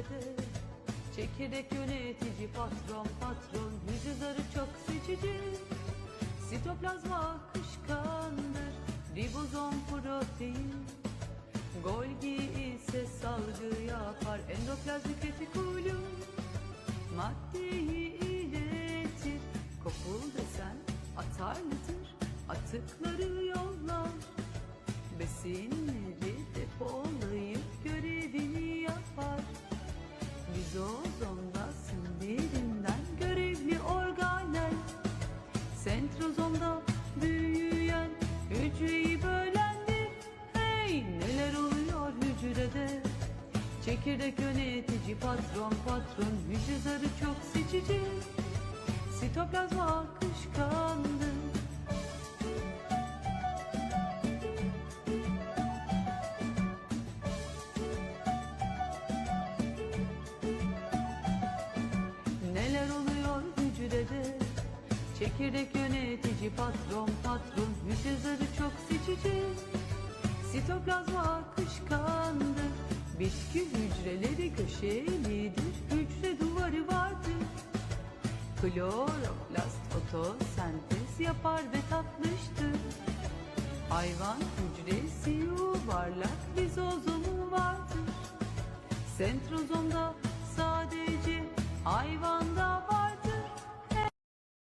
hücrede Çekirdek yönetici patron patron Hücreleri çok seçici. Sitoplazma akışkandır Ribozom protein. Golgi ise salgı yapar Endoplazmik retikulum Maddeyi iletir Kopul desen atar mıdır? Atıkları yollar Besinleri Lizozomda sindirinden görevli organel Sentrozomda büyüyen hücreyi bölendir Hey neler oluyor hücrede? Çekirdek yönetici patron patron Hücre zarı çok seçici. Sitoplazma akışkandır Çekirdek yönetici patron patron Mütezarı çok seçici. Sitoplazma akışkandı Bitki hücreleri köşelidir Hücre duvarı vardır Kloroplast fotosentez yapar ve tatlıştır Hayvan hücresi yuvarlak rizozomu vardır Sentrozomda sadece hayvan